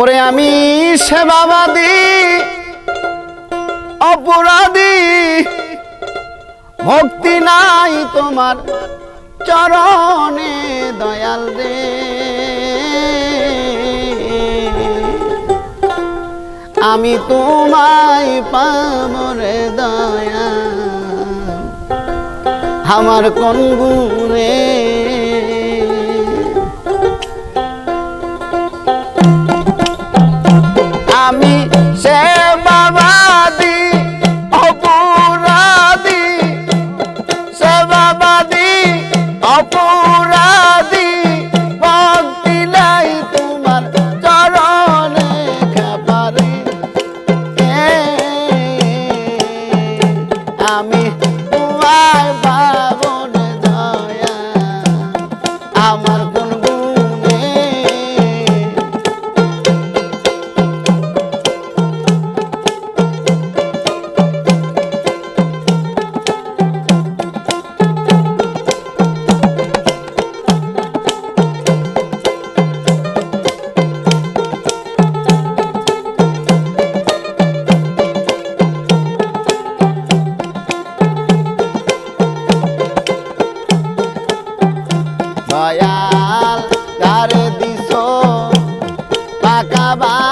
ওরে আমি সেবাবাদী, অপরাধী। ভক্তি নাই তোমার চরণে, দয়াল রে। আমি তোমায় পামরে দয়া আমার কোন গুণে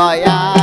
我呀。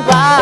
Vai.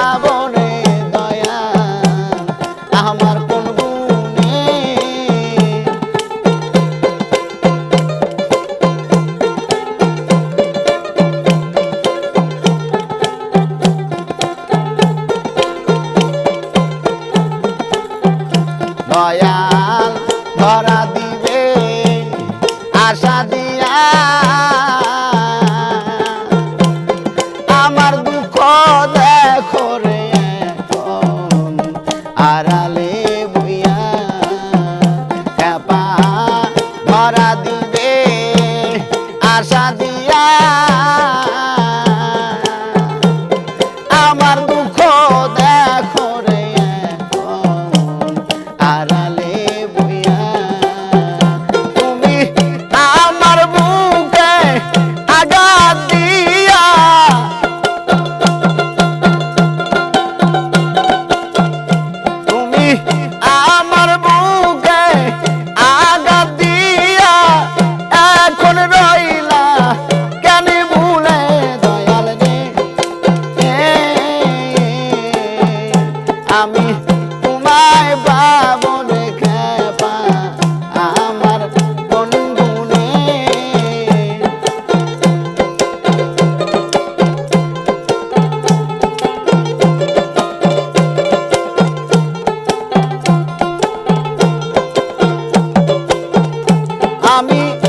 আমি